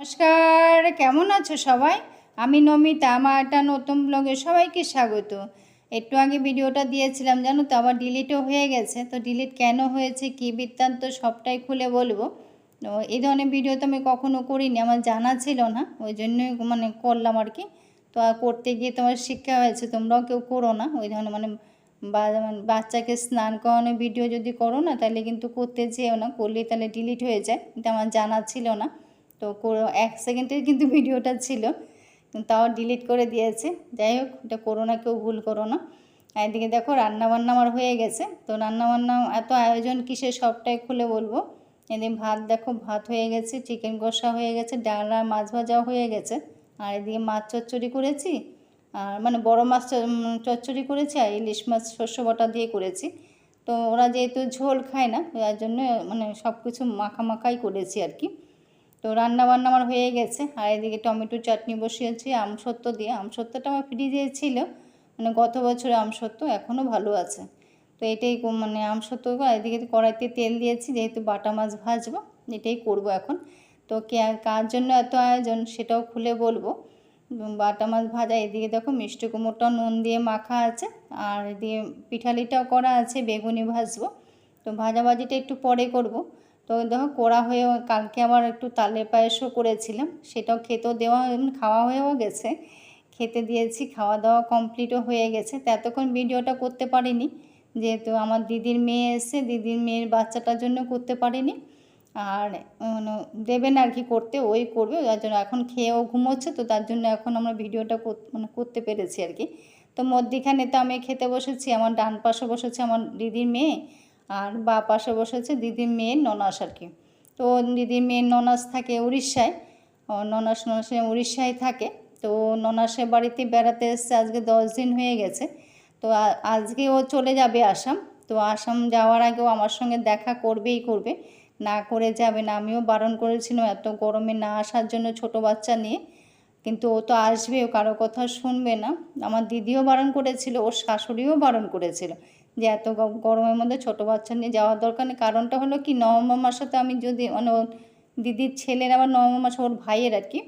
নমস্কার, কেমন আছো সবাই? আমি নমিতা, আমার একটা নতুন ব্লগে সবাইকে স্বাগত। একটু আগে ভিডিওটা দিয়েছিলাম, জানো তো আবার ডিলিটও হয়ে গেছে। তো ডিলিট কেন হয়েছে, কী বৃত্তান্ত, সবটাই খুলে বলব। তো এই ধরনের ভিডিও তো আমি কখনো করিনি, আমার জানা ছিল না, ওই জন্যই মানে করলাম আর কি। তো আর করতে গিয়ে তোমার শিক্ষা হয়েছে, তোমরাও কেউ করো না, ওই ধরনের মানে মানে বাচ্চাকে স্নান করানোর ভিডিও যদি করো না, তাহলে কিন্তু করতে যেও না, করলেই তাহলে ডিলিট হয়ে যায় কিন্তু আমার জানা ছিল না। তো এক সেকেন্ডের কিন্তু ভিডিওটা ছিল, তাও ডিলিট করে দিয়েছে। যাই হোক, এটা করো না কেউ, ভুল করো না। এদিকে দেখো, রান্নাবান্না আমার হয়ে গেছে। তো রান্নাবান্না, এত আয়োজন কিসের সবটাই খুলে বলব। এদিকে ভাত দেখো, ভাত হয়ে গেছে চিকেন কষা হয়ে গেছে, ডাল আর মাছ ভাজাও হয়ে গেছে। আর এদিকে মাছ চচ্চড়ি করেছি, আর মানে বড় মাছ চচ্চড়ি করেছি আর ইলিশ মাছ শস্য বটা দিয়ে করেছি। তো ওরা যেহেতু ঝোল খায় না তার জন্য মানে সব কিছু মাখা মাখাই করেছি আর কি। তো রান্না বান্না আমার হয়ে গেছে। আর এদিকে টমেটো চাটনি বসিয়েছি আমসত্ত্ব দিয়ে। আমসত্ত্বটা আমার ফ্রিজে ছিল মানে গত বছর আমসত্ত্ব এখনও ভালো আছে। তো এটাই মানে আমসত্ত্ব এদিকে কড়াইতে তেল দিয়েছি, যেহেতু বাটা মাছ ভাজবো, এটাই করব এখন। তো কে কার জন্য এত আয়োজন সেটাও খুলে বলব। বাটা মাছ ভাজা, এদিকে দেখো মিষ্টি কুমড়োটাও নুন দিয়ে মাখা আছে, আর এদিকে পিঠালিটাও করা আছে, বেগুনি ভাজবো। তো ভাজাভাজিটা একটু পরে করব। তো দেখো করা হয়ে কালকে আবার একটু তালে পায়েসও করেছিলাম। সেটাও খেতেও দেওয়া খাওয়া হয়েও গেছে। খেতে দিয়েছি, খাওয়া দাওয়া কমপ্লিটও হয়ে গেছে। তো এতক্ষণ ভিডিওটা করতে পারিনি, যেহেতু আমার দিদির মেয়ে এসে দিদির মেয়ের বাচ্চাটার জন্য করতে পারিনি। আর মানে দেবেন আর কি করতে, ওই করবে, যার জন্য এখন খেয়েও ঘুমোচ্ছে, তো তার জন্য এখন আমরা ভিডিওটা মানে করতে পেরেছি আর কি। তো মধ্যিখানে তো আমি খেতে বসেছি, আমার ডান পাশে বসেছে আমার দিদির মেয়ে। আর বা পাশে বসেছে দিদির মেয়ের ননাস আর কি। তো দিদির মেয়ের ননাস থাকে উড়িষ্যায়। ননাস, ননাসে উড়িষ্যায় থাকে। তো ননাসের বাড়িতে বেড়াতে এসছে, আজকে দশ দিন হয়ে গেছে। তো আজকে ও চলে যাবে আসাম। তো আসাম যাওয়ার আগেও আমার সঙ্গে দেখা করবেই করবে। না করে যাবে না, আমিও বারণ করেছিলাম এত গরমে না আসার জন্য ছোট বাচ্চা নিয়ে। কিন্তু ও তো আসবে ও কারও কথা শুনবে না। আমার দিদিও বারণ করেছিল, ওর শাশুড়িও বারণ করেছিল। যে এত গরমের মধ্যে ছোট বাচ্চা নিয়ে যাওয়ার দরকার নেই। কারণটা হলো কি নভেম্বর মাসে তো আমি যদি মানে দিদির ছেলের আবার নভেম্বর মাসে ওর ভাইয়ের আর কি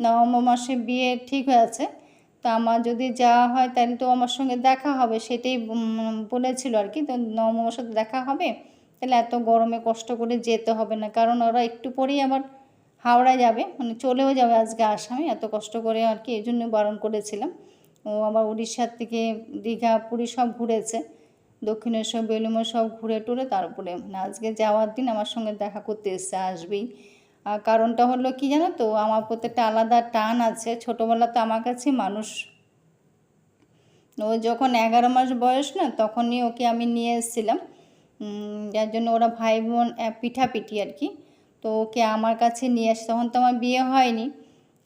নভেম্বর মাসে বিয়ে ঠিক হয়ে আছে, তো আমার যদি যাওয়া হয় তাহলে তো আমার সঙ্গে দেখা হবে, সেটাই বলেছিল আর কি, তো নভেম্বর মাসে দেখা হবে, তাহলে এত গরমে কষ্ট করে যেতে হবে না। কারণ ওরা একটু পরেই আবার হাওড়া যাবে মানে চলেও যাবে আজকে আসামে, এত কষ্ট করে আর কি, এই জন্য বারণ করেছিলাম। ও আবার উড়িষ্যার থেকে দীঘা, পুরী সব ঘুরেছে। দক্ষিণেশ্বর বেলুমে সব ঘুরে টুরে তারপরে আজকে যাওয়ার দিন আমার সঙ্গে দেখা করতে এসছে, আসবেই। কারণটা হলো কি জানো তো, আমার প্রতি একটা আলাদা টান আছে। ছোটোবেলা তো আমার কাছে মানুষ। ও যখন এগারো মাস বয়স না, তখনই ওকে আমি নিয়ে এসেছিলাম। যার জন্য ওরা ভাই বোন পিঠাপিঠি আর কি। তো ওকে আমার কাছে নিয়ে আসে তখন তো আমার বিয়ে হয়নি,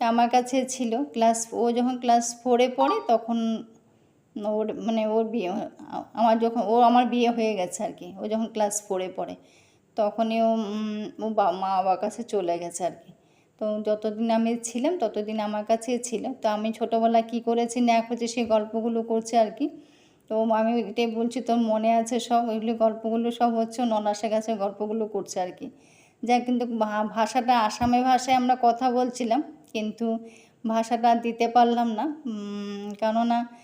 তা আমার কাছে ছিল। ক্লাস, ও যখন ক্লাস ফোরে পড়ে, তখন ওর মানে ওর বিয়ে, আমার যখন, ও আমার বিয়ে হয়ে গেছে আর কি, ও যখন ক্লাস ফোরে পড়ে, তখনই ও বা- মা বাবার কাছে চলে গেছে আর কি। তো যতদিন আমি ছিলাম, ততদিন আমার কাছেই ছিল। তো আমি ছোটোবেলায় কী করেছি না করছি সেই গল্পগুলো করছে আর কি। তো আমি এটাই বলছি, তোর মনে আছে সব? ওইগুলো গল্পগুলো সব হচ্ছে ননাসের কাছে গল্পগুলো করছে আর কি। যা কিন্তু ভাষাটা আসামে ভাষায় আমরা কথা বলছিলাম, কিন্তু ভাষাটা দিতে পারলাম না। কেননা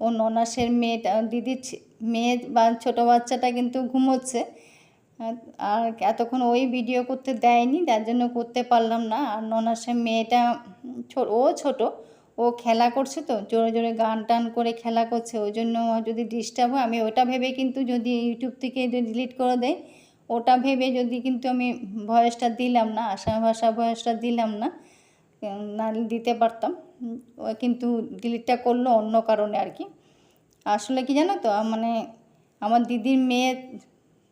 ও ননাসের মেয়েটা দিদির মেয়ে বা ছোটো বাচ্চাটা কিন্তু ঘুমোচ্ছে। আর- এতক্ষণ ওই ভিডিও করতে দেয়নি, তার জন্য করতে পারলাম না। আর ননাসের মেয়েটা ও ছোট, ও খেলা করছে তো, জোরে জোরে গান টান করে খেলা করছে। ওই জন্য যদি ডিস্টার্ব হয়, আমি ওটা ভেবে কিন্তু যদি ইউটিউব থেকে ডিলিট করে দেয়, ওটা ভেবে যদি কিন্তু আমি ভয়েসটা দিলাম না আসাম ভাষা ভয়েসটা দিলাম না না দিতে পারতাম। কিন্তু ডিলিটটা করল অন্য কারণে আর কি। আসলে কি জানো তো মানে আমার দিদির মেয়ে,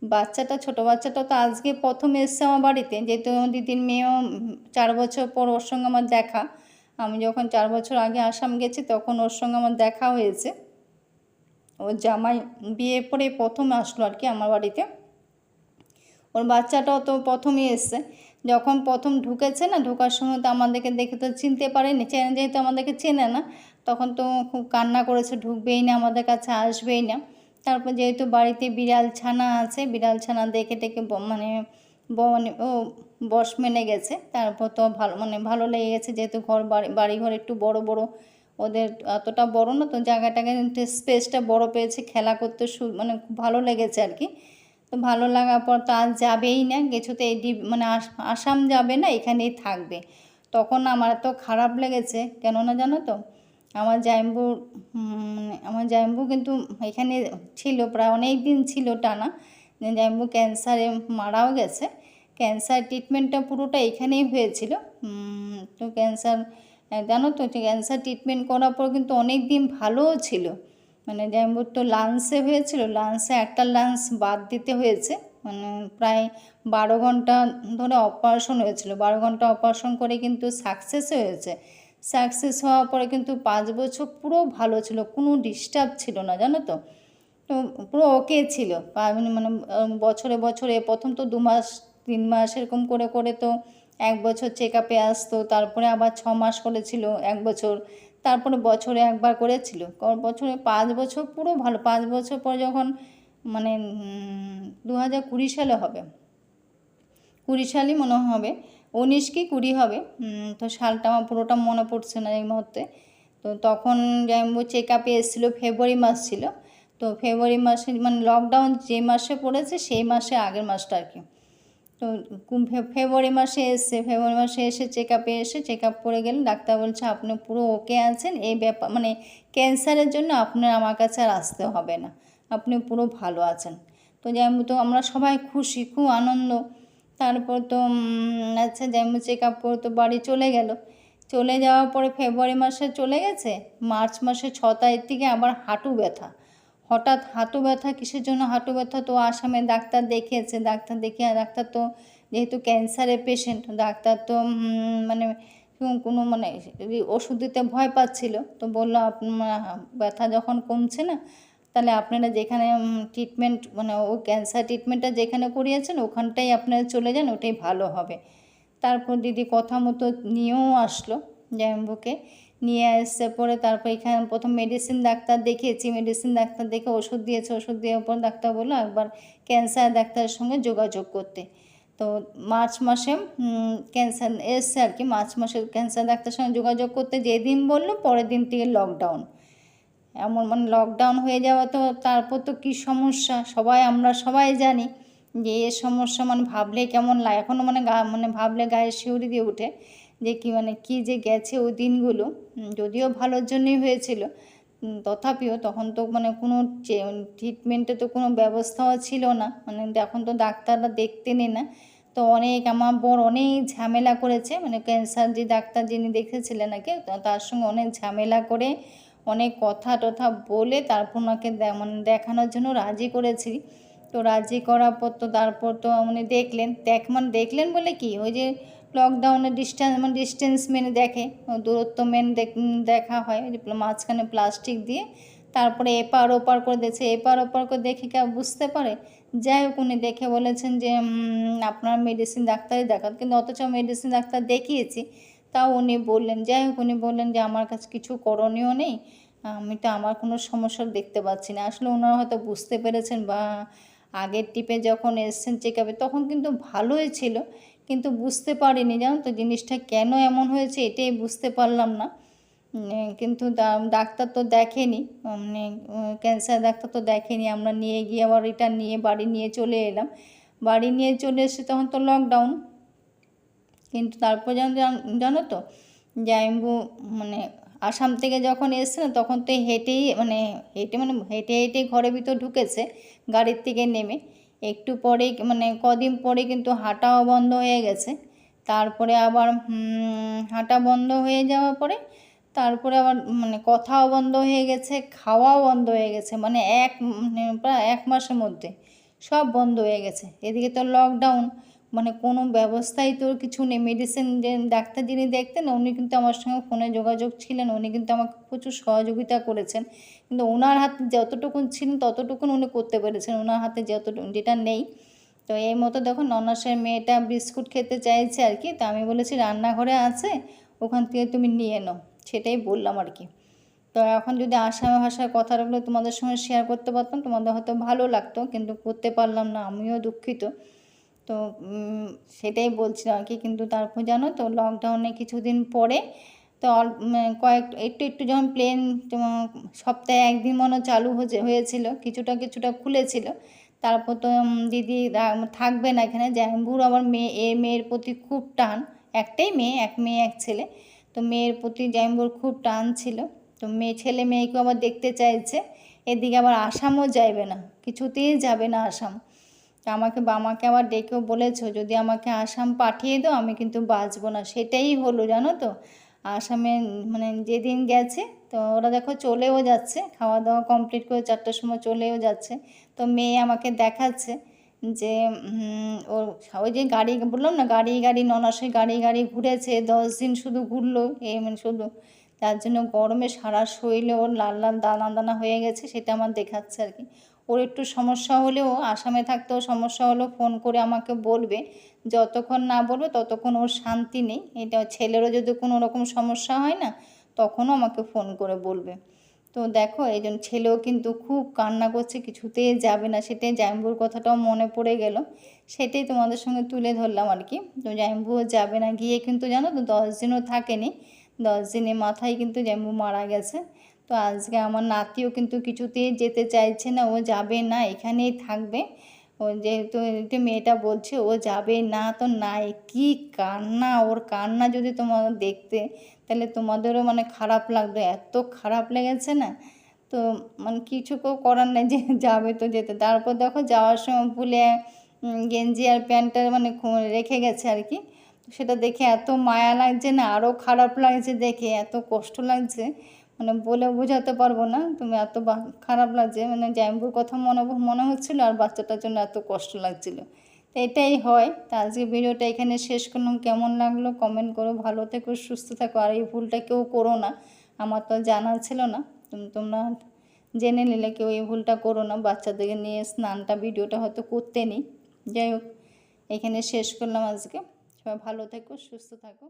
বাচ্চাটা, ছোট বাচ্চাটা তো আজকে প্রথম এসছে আমার বাড়িতে। যেহেতু আমার দিদির মেয়েও চার বছর পর ওর সঙ্গে আমার দেখা। আমি যখন চার বছর আগে আসাম গেছি, তখন ওর সঙ্গে আমার দেখা হয়েছে। ও জামাই বিয়ে পরে প্রথম আসলো আর কি আমার বাড়িতে। ওর বাচ্চাটাও তো প্রথমই এসছে। যখন প্রথম ঢুকেছে না, ঢোকার সময় তো আমাদেরকে দেখে তো চিনতে পারেনি। চেনে যেহেতু আমাদেরকে চেনে না, তখন তো খুব কান্না করেছে, ঢুকবেই না, আমাদের কাছে আসবেই না। তারপর যেহেতু বাড়িতে বিড়াল ছানা আছে, বিড়াল ছানা দেখে টেকে মানে মানে ও বস মেনে গেছে। তারপর তো ভালো মানে ভালো লেগে গেছে যেহেতু ঘর বাড়ি বাড়ি ঘর একটু বড় বড়। ওদের অতটা বড় না, তো জায়গাটাকে স্পেসটা বড় পেয়েছে, খেলা করতে মানে খুব ভালো লেগেছে আর কি। তো ভালো লাগার পর তো আর যাবেই না, কিছুতে এই মানে আস- আসাম যাবে না, এখানেই থাকবে। তখন আমার তো খারাপ লেগেছে কেননা জানো তো? আমার জাইম্বু মানে আমার জাইম্বু কিন্তু এখানে ছিল, প্রায় অনেক দিন ছিল টানা। জাইম্বু ক্যান্সারে মারাও গেছে। ক্যান্সার ট্রিটমেন্টটা পুরোটা এখানেই হয়েছিল। তো ক্যান্সার জানো তো, ক্যান্সার ট্রিটমেন্ট করার পর কিন্তু অনেক দিন ভালোও ছিল। মানে জাইম্বুর তো লাংসে হয়েছিল লাংসে একটা লাংস বাদ দিতে হয়েছে। মানে প্রায় বারো ঘণ্টা ধরে অপারেশন হয়েছিল। বারো ঘণ্টা অপারেশন করে কিন্তু সাকসেস হয়েছে। সাকসেস হওয়ার পরে কিন্তু পাঁচ বছর পুরো ভালো ছিল, কোনো ডিস্টার্ব ছিল না, জানো তো? তো পুরো ওকে ছিল। মানে মানে বছরে বছরে, প্রথম তো দু মাস, তিন মাস এরকম করে করে তো এক বছর চেক আপে আসতো, তারপরে আবার ছ মাস করেছিল এক বছর। তারপরে বছরে একবার করেছিল। ক- বছরে পাঁচ বছর পুরো ভালো, পাঁচ বছর পর যখন মানে দু হাজার কুড়ি সালে হবে, কুড়ি সালই মনে হবে, উনিশ কি কুড়ি হবে তো সালটা আমার পুরোটা মনে পড়ছে না এই মুহূর্তে। তো তখন চেক আপে এসেছিল, ফেব্রুয়ারি মাস ছিল। তো ফেব্রুয়ারি মাসে মানে লকডাউন যে মাসে পড়েছে, সেই মাসে আগের মাসটা আর কি। তো ফেব্রুয়ারি মাসে এসে ফেব্রুয়ারি মাসে এসে চেক আপে এসে চেক আপ করে গেলে ডাক্তার বলছে, আপনি পুরো ওকে আছেন, এই ব্যাপার মানে ক্যান্সারের জন্য আপনার আমার কাছে আর আসতে হবে না, আপনি পুরো ভালো আছেন। তো যেমন তো আমরা সবাই খুশি, খুব আনন্দ। তারপর তো আচ্ছা যেমন চেক আপ করে তো বাড়ি চলে গেল। চলে যাওয়ার পরে ফেব্রুয়ারি মাসে চলে গেছে, মার্চ মাসে ছ তারিখ থেকে আবার হাঁটু ব্যথা। হঠাৎ হাঁটু ব্যথা, কিসের জন্য হাঁটু ব্যথা? তো আসামে ডাক্তার দেখিয়েছে, ডাক্তার দেখিয়ে, ডাক্তার তো যেহেতু ক্যান্সারের পেশেন্ট ডাক্তার তো মানে কোনো- মানে ওষুধ দিতে ভয় পাচ্ছিল। তো বলল আপনার ব্যথা যখন কমছে না, তাহলে আপনারা যেখানে ট্রিটমেন্ট মানে ও ক্যান্সার ট্রিটমেন্টটা যেখানে করিয়েছেন, ওখানটাই আপনারা চলে যান, ওটাই ভালো হবে। তারপর দিদি কথা মতো নিয়েও আসলো। জাম্বুকে নিয়ে এসে পরে তারপর এখানে প্রথম মেডিসিন ডাক্তার দেখিয়েছি। মেডিসিন ডাক্তার দেখে ওষুধ দিয়েছে, ওষুধ দেওয়ার পর ডাক্তার বলল একবার ক্যান্সার ডাক্তারের সঙ্গে যোগাযোগ করতে। তো মার্চ মাসে ক্যান্সার এসছে আর কি, মার্চ মাসে ক্যান্সার ডাক্তারের সঙ্গে যোগাযোগ করতে যেদিন বলল পরের দিন থেকে লকডাউন এমন মানে লকডাউন হয়ে যাওয়া তো তারপর তো কী সমস্যা? সবাই, আমরা সবাই জানি যে এ সমস্যা মানে ভাবলে কেমন লাগে। এখনও মানে গা মানে ভাবলে গায়ে শিউরি দিয়ে ওঠে যে কি মানে কি যে গেছে ওই দিনগুলো যদিও ভালোর জন্যই হয়েছিল তথাপিও তখন তো মানে কোনো ট্রিটমেন্টে তো কোনো ব্যবস্থাও ছিল না মানে এখন তো ডাক্তাররা দেখতেনই না, তো অনেক আমার বর অনেক ঝামেলা করেছে মানে ক্যান্সার যে ডাক্তার যিনি দেখেছিলেন নাকি তার সঙ্গে অনেক ঝামেলা করে অনেক কথা টথা বলে তারপর ওনাকে মানে দেখানোর জন্য রাজি করেছি, তো রাজি করার পর তো তারপর তো উনি দেখলেন, দেখ মানে দেখলেন বলে কি, ওই যে লকডাউনে ডিস্টেন্স মানে ডিস্টেন্স মেনে দেখে দূরত্ব মেন দেখা হয় মাঝখানে প্লাস্টিক দিয়ে, তারপরে এপার ওপার করে দিয়েছে এপার ওপার করে দেখে কেউ বুঝতে পারে? যাই হোক, উনি দেখে বলেছেন যে আপনার মেডিসিন ডাক্তারই দেখান কিন্তু অথচ মেডিসিন ডাক্তার দেখিয়েছি, তাও উনি বললেন, যাই হোক, উনি বললেন যে, আমার কাছে কিছু করণীয় নেই, আমি তো আমার কোনো সমস্যা দেখতে পাচ্ছি না। আসলে ওনারা হয়তো বুঝতে পেরেছেন বা আগের টিপে যখন এসছেন চেক তখন কিন্তু ভালোই ছিল কিন্তু বুঝতে পারিনি, জানো তো জিনিসটা কেন এমন হয়েছে এটাই বুঝতে পারলাম না। কিন্তু ডাক্তার তো দেখেনি মানে ক্যান্সার ডাক্তার তো দেখেনি। আমরা নিয়ে গিয়ে আবার এটা নিয়ে বাড়ি নিয়ে চলে এলাম। বাড়ি নিয়ে চলে এসে তখন তো লকডাউন কিন্তু তারপর জানো তো জাইম্বু মানে আসাম থেকে যখন এসছে না, তখন তো হেঁটেই মানে হেঁটে মানে হেঁটে হেঁটে ঘরের ভিতর ঢুকেছে, গাড়ির থেকে নেমে। একটু পরে মানে কদিন পরে কিন্তু হাঁটাও বন্ধ হয়ে গেছে। তারপরে আবার হাঁটা বন্ধ হয়ে যাওয়ার পরে তারপরে আবার মানে কথাও বন্ধ হয়ে গেছে, খাওয়াও বন্ধ হয়ে গেছে মানে এক মানে প্রায় এক মাসের মধ্যে সব বন্ধ হয়ে গেছে। এদিকে তো লকডাউন মানে কোনো ব্যবস্থাই তোর কিছু নেই। মেডিসিন যে ডাক্তার যিনি দেখতেন, উনি কিন্তু আমার সঙ্গে ফোনে যোগাযোগ ছিলেন। উনি কিন্তু আমাকে প্রচুর সহযোগিতা করেছেন। কিন্তু ওনার হাতে যতটুকুন ছিলেন ততটুকুন উনি করতে পেরেছেন। ওনার হাতে যতটুকু যেটা নেই। তো এই মতো দেখো ননাসের মেয়েটা বিস্কুট খেতে চাইছে আর কি। তো আমি বলেছি, রান্নাঘরে আছে, ওখান থেকে তুমি নিয়ে নাও। সেটাই বললাম আর কি। তো এখন যদি আসামি ভাষার কথাগুলো তোমাদের সঙ্গে শেয়ার করতে পারতাম, তোমাদের হয়তো ভালো লাগতো। কিন্তু করতে পারলাম না, আমিও দুঃখিত। তো সেটাই বলছিলাম আর কি। কিন্তু তারপর জানো তো লকডাউনে কিছুদিন পরে তো কয়েক, একটু একটু যখন প্লেন সপ্তাহে একদিন মনে চালু হয়েছে, হয়েছিল, কিছুটা কিছুটা খুলেছিল। তারপর তো দিদি থাকবে না এখানে। জ্যাম্বুর আবার মেয়ে, এ মেয়ের প্রতি খুব টান। একটাই মেয়ে, এক মেয়ে, এক ছেলে। তো মেয়ের প্রতি জ্যাম্বুর খুব টান ছিল। তো মেয়ে, ছেলে মেয়েকেও আবার দেখতে চাইছে। এদিকে আবার আসামও যাইবে না। কিছুতেই যাবে না আসাম। আমাকে বা আমাকে আবার ডেকেও বলেছ, যদি আমাকে আসাম পাঠিয়ে দাও, আমি কিন্তু বাঁচবো না। সেটাই হলো, জানো তো? আসামে মানে যেদিন গেছে, তো ওরা দেখো চলেও যাচ্ছে খাওয়া দাওয়া কমপ্লিট করে চারটার সময় চলেও যাচ্ছে। তো মেয়ে আমাকে দেখাচ্ছে যে ওর ওই যে গাড়ি, বললাম না, গাড়ি গাড়ি ননাসে গাড়ি গাড়ি ঘুরেছে, দশ দিন শুধু ঘুরলো, এই মানে শুধু। তার জন্য গরমে সারা শরীরে ওর লাল লাল দানা দানা হয়ে গেছে, সেটা আমার দেখাচ্ছে আর কি। ওর একটু সমস্যা হলেও আসামে থাকতেও সমস্যা হলেও ফোন করে আমাকে বলবে। যতক্ষণ না বলবে ততক্ষণ ওর শান্তি নেই। এটা ছেলেরও যদি কোনো রকম সমস্যা হয় না, তখনও আমাকে ফোন করে বলবে। তো দেখো, এই জন্য ছেলেও কিন্তু খুব কান্না করছে, কিছুতেই যাবে না। সেটাই জাম্বুর কথাটাও মনে পড়ে গেল। সেটাই তোমাদের সঙ্গে তুলে ধরলাম আর কি। তো জাম্বুও যাবে না। গিয়ে কিন্তু জানো তো, দশ দিনও থাকেনি। দশ দিনের মাথায় কিন্তু জাম্বু মারা গেছে। তো আজকে আমার নাতিও কিন্তু কিছুতেই যেতে চাইছে না, ও যাবে না, এখানেই থাকবে। ও যেহেতু মেয়েটা বলছে, ও যাবে না তো নাই, কি কান্না, ওর কান্না যদি তোমার দেখতে, তাহলে তোমাদেরও মানে খারাপ লাগবে, এত খারাপ লেগেছে না? তো মানে কিছু কেউ করার নেই, যে যাবে তো যেতে। তারপর দেখো যাওয়ার সময় ভুলে গেঞ্জি আর প্যান্টটা মানে রেখে গেছে আর কি। সেটা দেখে এত মায়া লাগছে না আরও খারাপ লাগছে দেখে, এত কষ্ট লাগছে। মানে বলে বোঝাতে পারব না। তুমি এত খারাপ লাগছে। মানে জাম্বুর কথা মনে মনে হচ্ছিল আর বাচ্চাটার জন্য এত কষ্ট লাগছিল। তো এটাই হয়। তা আজকে ভিডিওটা এখানে শেষ করলাম। কেমন লাগল কমেন্ট করো। ভালো থেকো, সুস্থ থাকো। আর এই ভুলটা কেউ করো না। আমার তো জানা ছিল না। তুমি, তোমরা জেনে নিলে কেউ এই ভুলটা করো না। বাচ্চাদেরকে নিয়ে স্নানটা, ভিডিওটা হয়তো করতে নেই। যাই হোক, এখানে শেষ করলাম আজকে। সবাই ভালো থেকো, সুস্থ থাকো।